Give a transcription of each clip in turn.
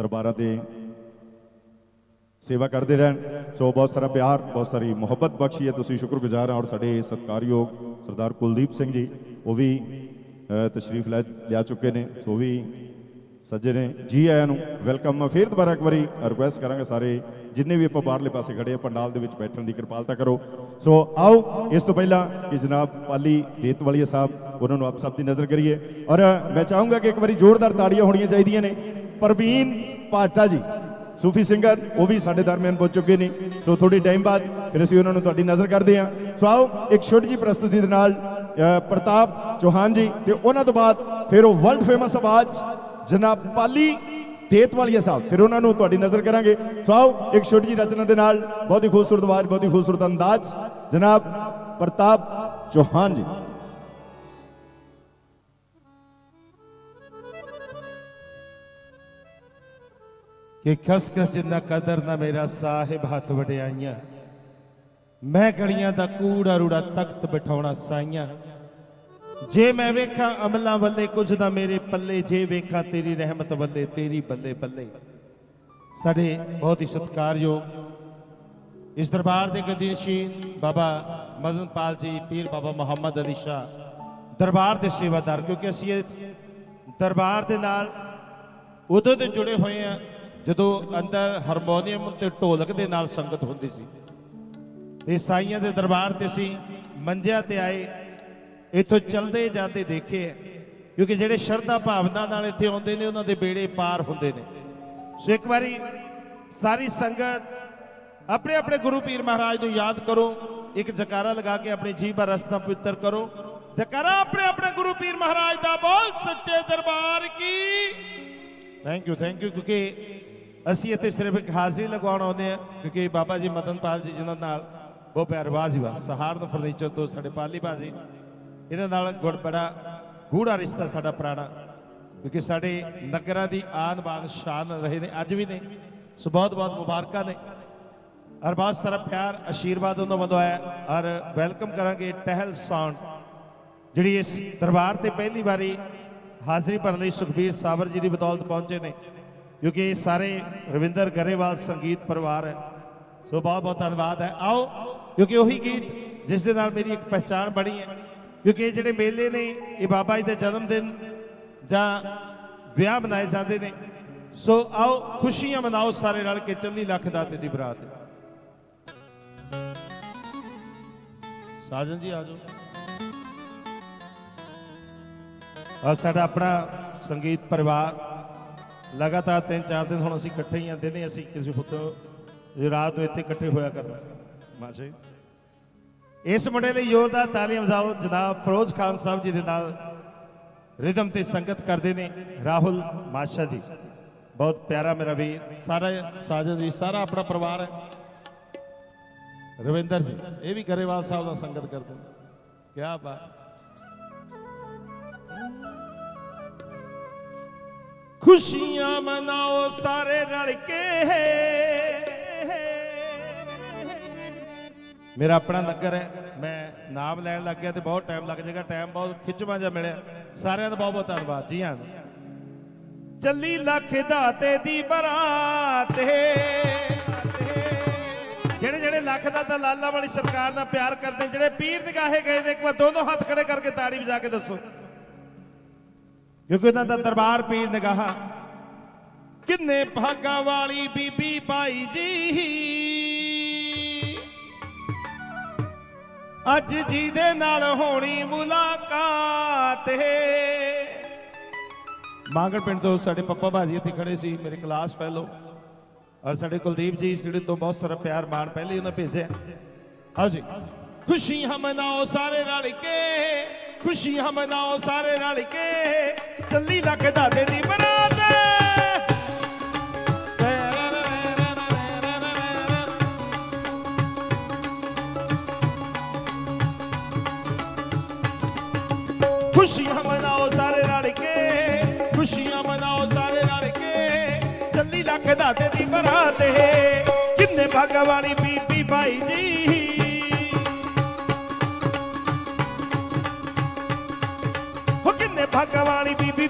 ਦਰਬਾਰਾਂ ਤੇ ਸੇਵਾ ਕਰਦੇ ਰਹਿਣ। ਸੋ ਬਹੁਤ ਸਾਰਾ ਪਿਆਰ, ਬਹੁਤ ਸਾਰੀ ਮੁਹੱਬਤ ਬਖਸ਼ੀ ਹੈ। ਤੁਸੀਂ ਸ਼ੁਕਰਗੁਜ਼ਾਰ ਹਾਂ ਔਰ ਸਾਡੇ ਸਤਿਕਾਰਯੋਗ ਸਰਦਾਰ ਕੁਲਦੀਪ ਸਿੰਘ ਜੀ, ਉਹ ਵੀ ਤਸ਼ਰੀਫ ਲੈ, ਲਿਆ ਚੁੱਕੇ ਨੇ। ਸੋ ਵੀ ਸੱਜੇ ਨੇ, ਜੀ ਆਇਆਂ ਨੂੰ ਵੈਲਕਮ। ਫੇਰ ਦੁਬਾਰਾ ਇੱਕ ਵਾਰੀ ਰਿਕੁਐਸਟ ਕਰਾਂਗੇ ਸਾਰੇ, ਜਿੰਨੇ ਵੀ ਆਪਾਂ ਬਾਹਰਲੇ ਪਾਸੇ ਖੜੇ ਆ, ਪੰਡਾਲ ਦੇ ਵਿੱਚ ਬੈਠਣ ਦੀ ਕਿਰਪਾਲਤਾ ਕਰੋ। ਸੋ ਆਓ, ਇਸ ਤੋਂ ਪਹਿਲਾਂ ਕਿ ਜਨਾਬ ਪਾਲੀ ਦੇਤਵਾਲੀਆ ਸਾਹਿਬ, ਉਹਨਾਂ ਨੂੰ ਆਪ ਸਭ ਦੀ ਨਜ਼ਰ ਕਰੀਏ। ਔਰ ਮੈਂ ਚਾਹੂੰਗਾ ਕਿ ਇੱਕ ਵਾਰੀ ਜ਼ੋਰਦਾਰ ਤਾੜੀਆਂ ਹੋਣੀਆਂ ਚਾਹੀਦੀਆਂ ਨੇ। ਪਰਵੀਨ ਪਾਟਾ ਜੀ। ਸੂਫੀ ਸਿੰਗਰ ਉਹ ਵੀ ਸਾਡੇ ਦਰਮਿਆਨ ਪਹੁੰਚ ਚੁੱਕੇ ਨੇ। ਸੋ ਥੋੜੀ ਟਾਈਮ ਬਾਅਦ ਫਿਰ ਅਸੀਂ ਉਹਨਾਂ ਨੂੰ ਤੁਹਾਡੀ ਨਜ਼ਰ ਕਰਦੇ ਹਾਂ। ਸੋ ਆਓ, ਇੱਕ ਛੋਟੀ ਜੀ ਪ੍ਰਸਤੁਤੀ ਦੇ ਨਾਲ ਪ੍ਰਤਾਪ ਚੌਹਾਨ ਜੀ ਤੇ ਉਹਨਾਂ ਤੋਂ ਬਾਅਦ ਫਿਰ ਉਹ ਵਰਲਡ ਫੇਮਸ ਆਵਾਜ਼, ਜਨਾਬ ਪਾਲੀ ਦੇਤਵਾਲੀਆ ਸਾਹਿਬ। ਫਿਰ ਉਹਨਾਂ ਨੂੰ ਤੁਹਾਡੀ ਨਜ਼ਰ ਕਰਾਂਗੇ। ਸੋ ਆਓ, ਇੱਕ ਛੋਟੀ ਜੀ ਰਚਨਾ ਦੇ ਨਾਲ, ਬਹੁਤ ਹੀ ਖੂਬਸੂਰਤ ਆਵਾਜ਼, ਬਹੁਤ ਹੀ ਖੂਬਸੂਰਤ ਅੰਦਾਜ਼। ਜਨਾਬ ਪ੍ਰਤਾਪ ਚੌਹਾਨ ਜੀ। ਕਿ ਖਸਖਸ ਜਿੰਨਾ ਕਦਰ ਨਾ ਮੇਰਾ ਸਾਹਿਬ ਹੱਥ ਵਡਿਆਈਆਂ। ਮੈਂ ਗਲੀਆਂ ਦਾ ਕੂੜਾ ਰੂੜਾ ਤਖਤ ਬਿਠਾਉਣਾ ਸਾਈਆਂ। ਜੇ ਮੈਂ ਵੇਖਾਂ ਅਮਲਾਂ ਵੱਲੇ ਕੁਝ ਨਾ ਮੇਰੇ ਪੱਲੇ, ਜੇ ਵੇਖਾਂ ਤੇਰੀ ਰਹਿਮਤ ਵੱਲੇ, ਤੇਰੀ ਬੱਲੇ ਬੱਲੇ। ਸਾਡੇ ਬਹੁਤ ਹੀ ਸਤਿਕਾਰਯੋਗ ਇਸ ਦਰਬਾਰ ਦੇ ਗਦੀਸ਼ੀਨ ਬਾਬਾ ਮਦਨ ਪਾਲ ਜੀ, ਪੀਰ ਬਾਬਾ ਮੁਹੰਮਦ ਅਲੀ ਸ਼ਾਹ ਦਰਬਾਰ ਦੇ ਸੇਵਾਦਾਰ, ਕਿਉਂਕਿ ਅਸੀਂ ਇਹ ਦਰਬਾਰ ਦੇ ਨਾਲ ਉਦੋਂ ਤੇ ਜੁੜੇ ਹੋਏ ਆ ਜਦੋਂ ਅੰਦਰ ਹਾਰਮੋਨੀਅਮ ਤੇ ਢੋਲਕ ਦੇ ਨਾਲ ਸੰਗਤ ਹੁੰਦੀ ਸੀ ਤੇ ਸਾਈਆਂ ਦੇ ਦਰਬਾਰ ਤੇ ਸੀ, ਮੰਜਿਆਂ ਤੇ ਆਏ, ਇੱਥੋਂ ਚਲਦੇ ਜਾਂਦੇ ਦੇਖੇ, ਕਿਉਂਕਿ ਜਿਹੜੇ ਸ਼ਰਧਾ ਭਾਵਨਾ ਨਾਲ ਇੱਥੇ ਆਉਂਦੇ ਨੇ, ਉਹਨਾਂ ਦੇ ਬੇੜੇ ਪਾਰ ਹੁੰਦੇ ਨੇ। ਸੋ ਇੱਕ ਵਾਰੀ ਸਾਰੀ ਸੰਗਤ ਆਪਣੇ ਆਪਣੇ ਗੁਰੂ ਪੀਰ ਮਹਾਰਾਜ ਨੂੰ ਯਾਦ ਕਰੋ, ਇੱਕ ਜਕਾਰਾ ਲਗਾ ਕੇ ਆਪਣੀ ਜੀਭ ਰਸਤਾ ਪਵਿੱਤਰ ਕਰੋ। ਜਕਾਰਾ ਆਪਣੇ ਆਪਣੇ ਗੁਰੂ ਪੀਰ ਮਹਾਰਾਜ ਦਾ ਬੋਲ, ਸੱਚੇ ਦਰਬਾਰ ਕੀ। ਥੈਂਕ ਯੂ ਥੈਂਕ ਯੂ ਕਿਉਂਕਿ ਅਸੀਂ ਇੱਥੇ ਸਿਰਫ ਇੱਕ ਹਾਜ਼ਰੀ ਲਗਾਉਣ ਆਉਂਦੇ ਆ ਕਿਉਂਕਿ ਬਾਬਾ ਜੀ ਮਦਨਪਾਲ ਜੀ ਜਿਨ੍ਹਾਂ ਨਾਲ ਬਹੁਤ ਪਿਆਰਵਾਜ ਵਾ ਸਹਾਰਨ ਫਰਨੀਚਰ ਤੋਂ ਸਾਡੇ ਪਾਲੀ ਬਾਜੀ ਇਹਨਾਂ ਨਾਲ ਗੁੜ ਬੜਾ ਗੂੜਾ ਰਿਸ਼ਤਾ ਸਾਡਾ ਪੁਰਾਣਾ, ਕਿਉਂਕਿ ਸਾਡੇ ਨਗਰਾਂ ਦੀ ਆਨ ਬਾਨ ਸ਼ਾਨ ਰਹੇ ਨੇ, ਅੱਜ ਵੀ ਨੇ, ਸੋ ਬਹੁਤ ਬਹੁਤ ਮੁਬਾਰਕਾਂ ਨੇ। ਔਰ ਬਹੁਤ ਸਾਰਾ ਪਿਆਰ ਆਸ਼ੀਰਵਾਦ ਉਹਨਾਂ ਵੱਲੋਂ ਆਇਆ, ਔਰ ਵੈਲਕਮ ਕਰਾਂਗੇ ਟਹਿਲ ਸਾਊਂਡ ਜਿਹੜੀ ਇਸ ਦਰਬਾਰ ਤੇ ਪਹਿਲੀ ਵਾਰੀ ਹਾਜ਼ਰੀ ਭਰਨ ਲਈ ਸੁਖਬੀਰ ਸਾਵਰ ਜੀ ਦੀ ਬਦੌਲਤ ਪਹੁੰਚੇ ਨੇ। ਕਿਉਂਕਿ ਇਹ ਸਾਰੇ ਰਵਿੰਦਰ ਗਰੇਵਾਲ ਸੰਗੀਤ ਪਰਿਵਾਰ ਹੈ। ਸੋ ਬਹੁਤ ਬਹੁਤ ਧੰਨਵਾਦ ਹੈ। ਆਓ, ਕਿਉਂਕਿ ਉਹੀ ਗੀਤ ਜਿਸ ਦੇ ਨਾਲ ਮੇਰੀ ਇੱਕ ਪਹਿਚਾਣ ਬਣੀ ਹੈ। ਕਿਉਂਕਿ ਇਹ ਜਿਹੜੇ ਮੇਲੇ ਨੇ, ਇਹ ਬਾਬਾ ਜੀ ਦੇ ਜਨਮ ਦਿਨ ਜਾਂ ਵਿਆਹ ਮਨਾਏ ਜਾਂਦੇ ਨੇ। ਸੋ ਆਓ, ਖੁਸ਼ੀਆਂ ਮਨਾਓ ਸਾਰੇ ਰਲ ਕੇ ਚੱਲੀ ਲੱਖ ਦਾਤੇ ਦੀ ਬਰਾਤ। ਸਾਜਨ ਜੀ ਆ ਜਾਓ। ਆ ਸਾਡਾ ਆਪਣਾ ਸੰਗੀਤ ਪਰਿਵਾਰ ਲਗਾਤਾਰ 3-4 ਦਿਨ ਹੁਣ ਅਸੀਂ ਇਕੱਠੇ ਹੀ ਆ ਦਿਨੇ ਅਸੀਂ ਕਿਸੇ ਪੁੱਤ ਰਾਤ ਨੂੰ ਇੱਥੇ ਇਕੱਠੇ ਹੋਇਆ ਕਰਨਾ। ਮਾਸ਼ਾ। ਜੀ ਇਸ ਮੁੰਡੇ ਲਈ ਜ਼ੋਰਦਾਰ ਤਾਲੀਆਂ ਵਜਾਓ ਜਨਾਬ ਫਰੋਜ਼ ਖਾਨ ਸਾਹਿਬ ਜੀ ਦੇ ਨਾਲ ਰਿਦਮ ਤੇ ਸੰਗਤ ਕਰਦੇ ਨੇ ਰਾਹੁਲ ਮਾਸ਼ਾ ਜੀ। ਬਹੁਤ ਪਿਆਰਾ ਮੇਰਾ ਵੀਰ ਸਾਰਾ ਸਾਜਨ ਜੀ ਸਾਰਾ ਆਪਣਾ ਪਰਿਵਾਰ ਹੈ। ਰਵਿੰਦਰ ਜੀ ਇਹ ਵੀ ਗਰੇਵਾਲ ਸਾਹਿਬ ਦਾ ਸੰਗਤ ਕਰਦੇ ਨੇ। ਕੀ ਬਾਤ। ਖੁਸ਼ੀਆਂ ਮਨਾਓ ਸਾਰੇ ਰਲ ਕੇ। ਮੇਰਾ ਆਪਣਾ ਨਗਰ ਹੈ, ਮੈਂ ਨਾਮ ਲੈਣ ਲੱਗ ਗਿਆ ਤੇ ਬਹੁਤ ਟਾਈਮ ਲੱਗ ਜਾਏਗਾ ਟਾਈਮ ਬਹੁਤ ਖਿੱਚਵਾਂ ਜਿਹਾ ਮਿਲਿਆ। ਸਾਰਿਆਂ ਦਾ ਬਹੁਤ ਬਹੁਤ ਧੰਨਵਾਦ, ਜੀ ਹਾਂ। ਚੱਲੀ ਲੱਖ ਦਾਤੇ ਦੀ ਬਰਾਤ ਜਿਹੜੇ ਜਿਹੜੇ ਲੱਖ ਦਾ ਤਾਂ ਲਾਲਾ ਵਾਲੀ ਸਰਕਾਰ ਦਾ ਪਿਆਰ ਕਰਦੇ ਜਿਹੜੇ ਪੀਰ ਨਿਗਾਹੇ ਗਏ ਨੇ, ਇੱਕ ਵਾਰ ਦੋਨੋਂ ਹੱਥ ਖੜੇ ਕਰਕੇ ਤਾੜੀ ਵਜਾ ਕੇ ਦੱਸੋ। ਕਿਉਂਕਿ ਉਹਨਾਂ ਦਾ ਦਰਬਾਰ ਪੀਰ ਨਿਗਾਹਾਂ। ਕਿੰਨੇ ਭਾਗਾਂ ਵਾਲੀ ਬੀਬੀ ਬਾਈ ਜੀ। ਅੱਜ ਜੀ ਨਾਲ ਹੋਣੀ ਮੁਲਾਕਾਤ ਹੈ ਮਾਂਗੜ ਪਿੰਡ ਤੋਂ ਸਾਡੇ ਪੱਪਾ ਬਾਜੀ ਇੱਥੇ ਖੜੇ ਸੀ, ਮੇਰੇ ਕਲਾਸ ਫੈਲੋ ਔਰ ਸਾਡੇ ਕੁਲਦੀਪ ਜੀ ਸਿਰੇ ਤੋਂ ਬਹੁਤ ਸਾਰਾ ਪਿਆਰ ਮਾਣ ਪਹਿਲੇ ਉਹਨਾਂ ਭੇਜਿਆ। ਆਓ ਜੀ ਖੁਸ਼ੀਆਂ ਮਨਾਓ ਸਾਰੇ ਰਲ ਕੇ। ਖੁਸ਼ੀਆਂ ਮਨਾਓ ਸਾਰੇ ਰਲ ਕੇ। ਚੱਲੀ ਲੱਖ ਦਾਦੇ ਦੀ ਬਰਾਤ। ਖੁਸ਼ੀਆਂ ਮਨਾਓ ਸਾਰੇ ਰਲ ਕੇ। ਖੁਸ਼ੀਆਂ ਮਨਾਓ ਸਾਰੇ ਰਲ ਕੇ। ਚੱਲੀ ਲੱਖ ਦਾਦੇ ਦੀ ਬਰਾਤ। ਕਿੰਨੇ ਭਾਗਾਂ ਵਾਲੀ ਬੀਬੀ ਭਾਈ ਜੀ।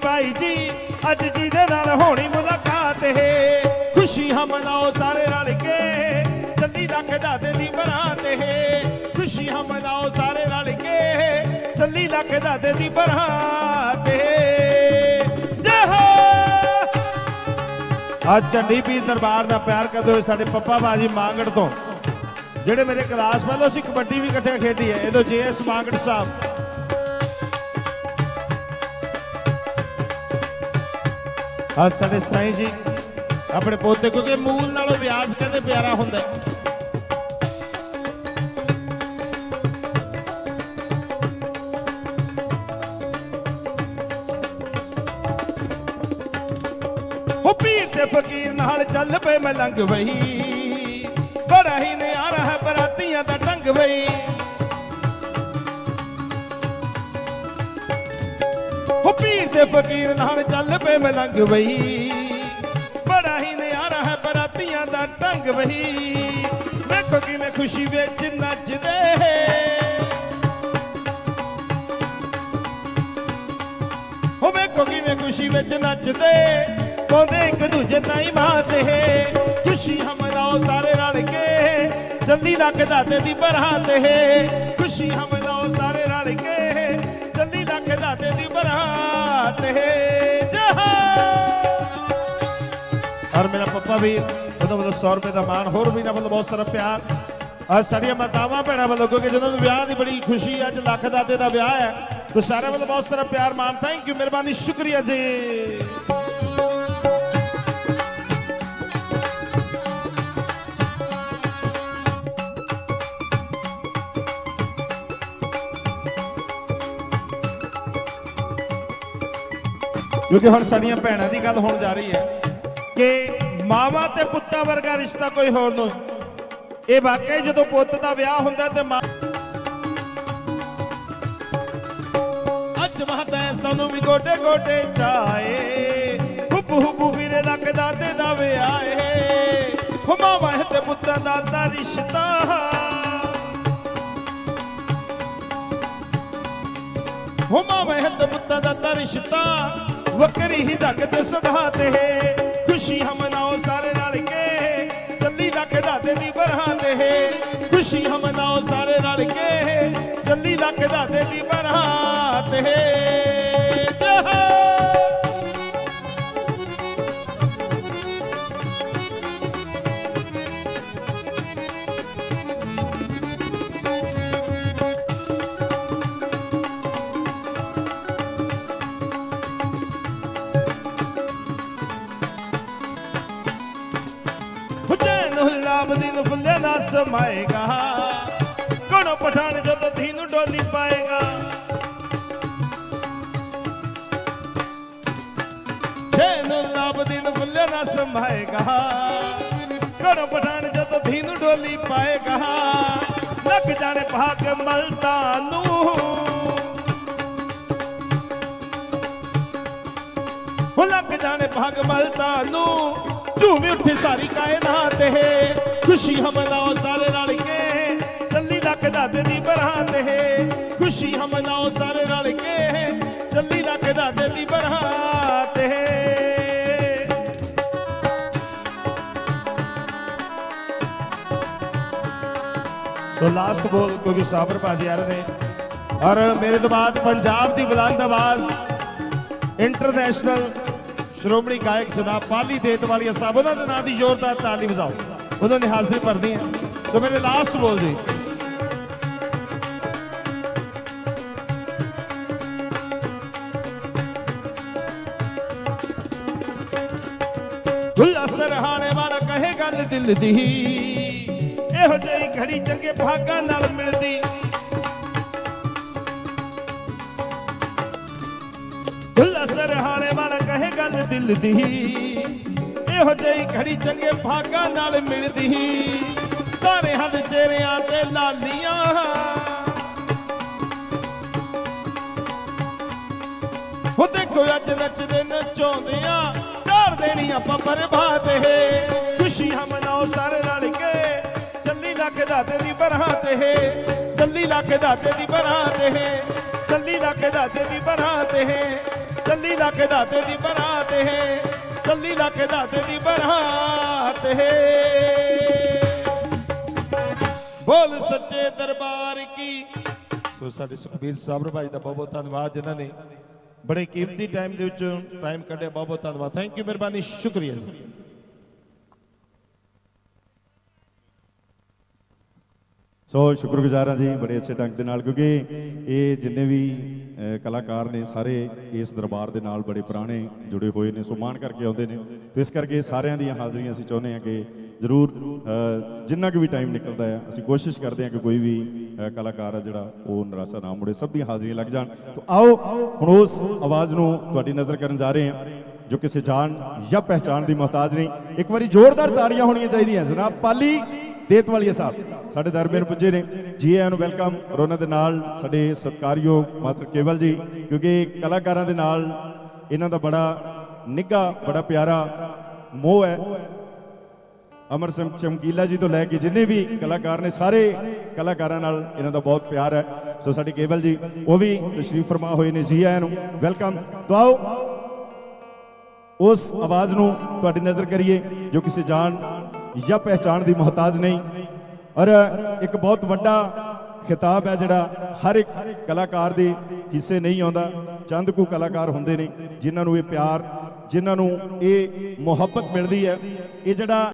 ਬਾਈ ਜੀ, ਅੱਜ ਜਿਹਦੇ ਨਾਲ ਹੋਣੀ ਮੁਲਾਕਾਤ ਹੈ ਖੁਸ਼ੀਆਂ ਮਨਾਓ ਸਾਰੇ ਰਲ ਕੇ ਚੱਲੀ ਲੱਖਦਾ ਦੇ ਦੀ ਬਰਾਤ ਹੈ ਖੁਸ਼ੀਆਂ ਮਨਾਓ ਸਾਰੇ ਰਲ ਕੇ ਚੱਲੀ ਲੱਖਦਾ ਦੇ ਦੀ ਬਰਾਤ ਹੈ ਜੈ ਹੋ! ਅੱਜ ਚੰਡੀ ਪੀਰ ਦਰਬਾਰ ਦਾ ਪਿਆਰ ਕਰਦੇ ਹੋਏ ਸਾਡੇ ਪੱਪਾ ਬਾਜੀ ਮਾਂਗੜ ਤੋਂ। ਜਿਹੜੇ ਮੇਰੇ ਕਲਾਸ ਫੈਲੋ ਸੀ, ਕਬੱਡੀ ਵੀ ਇਕੱਠੇ ਖੇਡੀ ਹੈ ਇਹਦੋਂ ਜੇਐਸ ਮਾਂਗੜ ਸਾਹਿਬ। ਅੱਜ ਸਾਡੇ ਸਾਈਂ ਜੀ, ਆਪਣੇ ਪੋਤੇ ਕਿਉਂਕਿ ਮੂਲ ਨਾਲੋਂ ਵਿਆਜ ਕਹਿੰਦੇ ਪਿਆਰਾ ਹੁੰਦਾ ਹੈ। ਹੋ ਪੀਰ ਤੇ ਫਕੀਰ ਨਾਲ ਚੱਲ ਪਏ ਮੈਂ ਲੰਘ ਵਹੀ ਬੜਾ ਹੀ ਨਿਆਰਾ ਹੈ ਬਰਾਤੀਆਂ ਦਾ ਢੰਗ ਵਈ ਪੀਰ ਤੇ ਫਕੀਰ ਨਾਲ ਚੱਲ ਪਏ ਮੈਂ ਲੰਘ ਵਹੀ ਬੜਾ ਹੀ ਨਿਆਰਾ ਹੈ ਬਰਾਤੀਆਂ ਦਾ ਢੰਗ ਵਹੀ ਵੇਖੋ ਕਿਵੇਂ ਖੁਸ਼ੀ ਵਿੱਚ ਨੱਚਦੇ? ਹੋ ਵੇਖੋ ਕਿਵੇਂ ਖੁਸ਼ੀ ਵਿੱਚ ਨੱਚਦੇ? ਪਾਉਂਦੇ ਇੱਕ ਦੂਜੇ ਤਾਈ ਮਾਤੇ ਖੁਸ਼ੀ ਹਮਰਾਓ ਸਾਰੇ ਰਲ ਕੇ। ਜਲਦੀ ਲੱਖ ਦਾਤੇ ਦੀ ਬਰਾਤ ਹੈ ਖੁਸ਼ੀ ਹਮਰਾਓ ਸਾਰੇ ਰਲ ਕੇ। ਜਲਦੀ ਲੱਖ ਦਾਤੇ ਦੀ ਬਰਹਾਤ ਹੈ ਜਹਾ ਔਰ ਮੇਰਾ ਪੱਪਾ ਵੀ ਉਹਦਾ ਵੱਲੋਂ 100 ਰੁਪਏ ਦਾ ਮਾਣ ਹੋਰ ਵੀ ਨਾ ਵੱਲੋਂ ਬਹੁਤ ਸਾਰਾ ਪਿਆਰ। ਔਰ ਸਾਡੀਆਂ ਮਾਤਾਵਾਂ ਭੈਣਾਂ ਵੱਲੋਂ ਕਿਉਂਕਿ ਜਦੋਂ ਵਿਆਹ ਦੀ ਬੜੀ ਖੁਸ਼ੀ ਹੈ, ਅੱਜ ਲੱਖ ਦਾਤੇ ਦਾ ਵਿਆਹ ਹੈ ਤੋ ਸਾਰਿਆਂ ਵੱਲੋਂ ਬਹੁਤ ਸਾਰਾ ਪਿਆਰ ਮਾਣ। ਥੈਂਕ ਯੂ ਮਿਹਰਬਾਨੀ ਸ਼ੁਕਰੀਆ ਜੀ। ਕਿਉਂਕਿ ਹੁਣ ਸਾਡੀਆਂ ਭੈਣਾਂ ਦੀ ਗੱਲ ਹੋਣ ਜਾ ਰਹੀ ਹੈ ਕਿ ਮਾਵਾ ਤੇ ਪੁੱਤਾਂ ਵਰਗਾ ਰਿਸ਼ਤਾ ਕੋਈ ਹੋਰ ਨਹੀਂ। ਇਹ ਵਾਕਈ ਜਦੋਂ ਪੁੱਤ ਦਾ ਵਿਆਹ ਹੁੰਦਾ ਤੇ ਮਾਂ ਅੱਜ ਮਾਤਾ ਸਾਨੂੰ ਵੀ ਗੋਡੇ ਗੋਡੇ ਚਾਏ। ਹੁਬ ਹੁਬ ਵੀਰੇ ਲੱਗਦਾ ਤੇ ਦਾ ਵਿਆਹੇ। ਹੋ ਮਾਵਾ ਤੇ ਪੁੱਤਾਂ ਦਾ ਤਾਂ ਰਿਸ਼ਤਾ। ਹੁਮਾ ਮਾਵੇਂ ਹੱਥ ਬੁੱਤਾ ਦਾ ਤਾਂ ਰਿਸ਼ਤਾ। ਵਕਰੀ ਹੀ ਜੱਗ ਤੇ ਸੁਗਾਤ ਹੈ। ਖੁਸ਼ੀ ਹਮ ਸਾਰੇ ਰਲ ਕੇ, ਜੱਲੀ ਲੱਖ ਦਾਦੇ ਦੀ ਬਰਹਾਤ ਹੈ। ਖੁਸ਼ੀ ਹਮ ਸਾਰੇ ਰਲ ਕੇ, ਜੱਲੀ ਲੱਖ ਦਾਤੇ ਦੀ ਬਰਹਾਤ ਹੁਜੈਨ ਹੁਲਾਬ ਫੁੱਲੇ ਨਾ ਸਮਾਏਗਾ। ਕੋਣੋ ਪਠਾਨ ਜਦੋਂ ਧੀ ਨੂੰ ਡੋਲੀ ਪਾਏਗਾ। ਜੈਨ ਹੁਲਾਬ ਦਿਨ ਫੁੱਲੇ ਨਾ ਸਮਾਏਗਾ। ਕੋਣੋ ਪਠਾਨ ਜਦੋਂ ਧੀ ਨੂੰ ਡੋਲੀ ਪਾਏਗਾ। ਲੱਗ ਜਾਣੇ ਭਾਗ ਮਲਤਾ ਨੂੰ। ਲੱਗ ਜਾਣੇ ਭਾਗ ਮਲਤਾ ਨੂੰ। ਝੂਮੀ ਉੱਠੀ ਸਾਰੀ ਕਾਇਨਾਤ ਹੈ ਖੁਸ਼ੀ ਹਮਲਾਓ ਸਾਰੇ ਰਲ ਕੇ। ਚੱਲੀ ਲੱਖ ਦਾਦੇ ਦੀ ਬਰਹਾਤ ਹੈ ਖੁਸ਼ੀ ਹਮਲਾਓ ਸਾਰੇ ਰਲ ਕੇ। ਚੱਲੀ ਲੱਖ ਦਾਦੇ ਦੀ ਬਰਹਾਤ ਹੈ ਸੋ ਲਾਸਟ ਬੋਲ ਕਿਉਂਕਿ ਸਾਬਰ ਭਾਜੀ ਆ ਰਹੇ ਨੇ। ਔਰ ਮੇਰੇ ਤੋਂ ਬਾਅਦ ਪੰਜਾਬ ਦੀ ਬੁਲੰਦ ਆਵਾਜ਼। ਇੰਟਰਨੈਸ਼ਨਲ ਸ਼੍ਰੋਮਣੀ ਗਾਇਕ ਜਨਾਬ ਪਾਲੀ ਦੇਤ ਵਾਲੀਆ ਸਾਹਿਬ ਉਹਨਾਂ ਦੇ ਨਾਂ ਦੀ ਜ਼ੋਰਦਾਰ ਤਾਲੀ ਵਜਾਓ। ਉਹਨਾਂ ਨੇ ਹਾਜ਼ਰੀ ਭਰਨੀ ਹੈ। ਸੋ ਮੇਰੇ ਲਾਸਟ ਬੋਲ ਜੀ। ਗੁੱਲਾ ਸਰਹਾਣੇ ਵਾਲਾ ਕਹੇ ਗੱਲ ਦਿਲ ਦੀ। ਇਹੋ ਜਿਹੀ ਘੜੀ ਚੰਗੇ ਭਾਗਾਂ ਨਾਲ ਮਿਲਦੀ। ਗੁੱਲਾ ਸਰਹਾਣੇ ਵਾਲਾ ਕਹੇ ਗੱਲ ਦਿਲ ਦੀ। ਇਹੋ ਜਿਹੀ ਘੜੀ ਚੰਗੇ ਭਾਗਾਂ ਨਾਲ ਮਿਲਦੀ ਸਾਰੇ ਹੱਥ ਚਿਹਰਿਆਂ ਤੇ ਲਾਲੀਆਂ। ਹੋ ਦੇਖੋ ਅੱਜ ਨੱਚਦੇ ਨਚਾਉਂਦਿਆਂ ਚਾਰ ਦੇਣੀ ਆਪਾਂ ਬਰਬਾਦ ਹੈ। ਖੁਸ਼ੀ ਹਮ ਨਾਓ ਸਾਰੇ ਰਲ ਕੇ। ਚੱਲੀ ਲੱਖ ਦਾਤੇ ਦੀ ਬਰਹਾਤ ਹੈ। ਚੱਲੀ ਲੱਖ ਦਾਤੇ ਦੀ ਬਰਹਾਤ ਹੈ। ਚੱਲੀ ਲੱਖ ਦਾਤੇ ਦੀ ਬਰਹਾਤ ਹੈ। ਚੱਲੀ ਲੱਖ ਦਾਤੇ ਦੀ ਬਰਹਾਤ ਹੈ। ਚੱਲੀ ਲੱਖ ਦਾਤੇ ਬਰਹਾਤ ਬੋਲ ਸੱਚੇ ਦਰਬਾਰ ਕੀ। ਸੋ ਸਾਡੇ ਸੁਖਬੀਰ ਸਾਬਰ ਭਾਈ ਦਾ ਬਹੁਤ ਬਹੁਤ ਧੰਨਵਾਦ ਜਿਨ੍ਹਾਂ ਨੇ ਬੜੇ ਕੀਮਤੀ ਟਾਈਮ ਦੇ ਵਿੱਚ ਟਾਈਮ ਕੱਢਿਆ। ਬਹੁਤ ਬਹੁਤ ਧੰਨਵਾਦ। ਥੈਂਕ ਯੂ ਮਿਹਰਬਾਨੀ, ਸ਼ੁਕਰੀਆ ਜੀ। ਸੋ ਸ਼ੁਕਰਗੁਜ਼ਾਰ ਹਾਂ ਜੀ ਬੜੇ ਅੱਛੇ ਢੰਗ ਦੇ ਨਾਲ, ਕਿਉਂਕਿ ਇਹ ਜਿੰਨੇ ਵੀ ਕਲਾਕਾਰ ਨੇ ਸਾਰੇ ਇਸ ਦਰਬਾਰ ਦੇ ਨਾਲ ਬੜੇ ਪੁਰਾਣੇ ਜੁੜੇ ਹੋਏ ਨੇ, ਸੋ ਮਾਣ ਕਰਕੇ ਆਉਂਦੇ ਨੇ। ਤੇ ਇਸ ਕਰਕੇ ਸਾਰਿਆਂ ਦੀਆਂ ਹਾਜ਼ਰੀਆਂ ਅਸੀਂ ਚਾਹੁੰਦੇ ਹਾਂ ਕਿ ਜ਼ਰੂਰ ਜਿੰਨਾ ਕੁ ਵੀ ਟਾਈਮ ਨਿਕਲਦਾ ਹੈ, ਅਸੀਂ ਕੋਸ਼ਿਸ਼ ਕਰਦੇ ਹਾਂ ਕਿ ਕੋਈ ਵੀ ਕਲਾਕਾਰ ਆ ਜਿਹੜਾ ਉਹ ਨਿਰਾਸ਼ਾ ਨਾ ਮੁੜੇ, ਸਭ ਦੀਆਂ ਹਾਜ਼ਰੀਆਂ ਲੱਗ ਜਾਣ। ਤਾਂ ਆਓ, ਹੁਣ ਉਸ ਆਵਾਜ਼ ਨੂੰ ਤੁਹਾਡੀ ਨਜ਼ਰ ਕਰਨ ਜਾ ਰਹੇ ਹਾਂ, ਜੋ ਕਿਸੇ ਜਾਣ ਜਾਂ ਪਹਿਚਾਣ ਦੀ ਮੁਹਤਾਜ ਨਹੀਂ। ਇੱਕ ਵਾਰੀ ਜ਼ੋਰਦਾਰ ਤਾੜੀਆਂ ਹੋਣੀਆਂ ਚਾਹੀਦੀਆਂ, ਜਨਾਬ ਪਾਲੀ ਦੇਤਵਾਲੀਆ ਸਾਹਿਬ। ਸਾਡੇ ਦਰਮਿਆਨ ਪੁੱਜੇ ਨੇ। ਜੀ ਆਇਆਂ ਨੂੰ ਵੈਲਕਮ। ਔਰ ਉਹਨਾਂ ਦੇ ਨਾਲ ਸਾਡੇ ਸਤਿਕਾਰਯੋਗ ਮਾਸਟਰ ਕੇਵਲ ਜੀ, ਕਿਉਂਕਿ ਕਲਾਕਾਰਾਂ ਦੇ ਨਾਲ ਇਹਨਾਂ ਦਾ ਬੜਾ ਨਿੱਘਾ, ਬੜਾ ਪਿਆਰਾ ਮੋਹ ਹੈ। ਅਮਰ ਸਿੰਘ ਚਮਕੀਲਾ ਜੀ ਤੋਂ ਲੈ ਕੇ ਜਿੰਨੇ ਵੀ ਕਲਾਕਾਰ ਨੇ, ਸਾਰੇ ਕਲਾਕਾਰਾਂ ਨਾਲ ਇਹਨਾਂ ਦਾ ਬਹੁਤ ਪਿਆਰ ਹੈ। ਸੋ ਸਾਡੇ ਕੇਵਲ ਜੀ, ਉਹ ਵੀ ਤਸ਼ਰੀਫ ਫਰਮਾ ਹੋਏ ਨੇ ਜੀ ਆਇਆਂ ਨੂੰ। ਵੈਲਕਮ। ਤੋਂ ਆਓ। ਉਸ ਆਵਾਜ਼ ਨੂੰ ਤੁਹਾਡੀ ਨਜ਼ਰ ਕਰੀਏ, ਜੋ ਕਿਸੇ ਜਾਣ ਜਾਂ ਪਹਿਚਾਣ ਦੀ ਮੁਹਤਾਜ ਨਹੀਂ। ਔਰ ਇੱਕ ਬਹੁਤ ਵੱਡਾ ਖਿਤਾਬ ਹੈ ਜਿਹੜਾ ਹਰ ਇੱਕ ਕਲਾਕਾਰ ਦੇ ਹਿੱਸੇ ਨਹੀਂ ਆਉਂਦਾ। ਚੰਦ ਕੁ ਕਲਾਕਾਰ ਹੁੰਦੇ ਨੇ, ਜਿਨ੍ਹਾਂ ਨੂੰ ਇਹ ਪਿਆਰ, ਜਿਨ੍ਹਾਂ ਨੂੰ ਇਹ ਮੁਹੱਬਤ ਮਿਲਦੀ ਹੈ। ਇਹ ਜਿਹੜਾ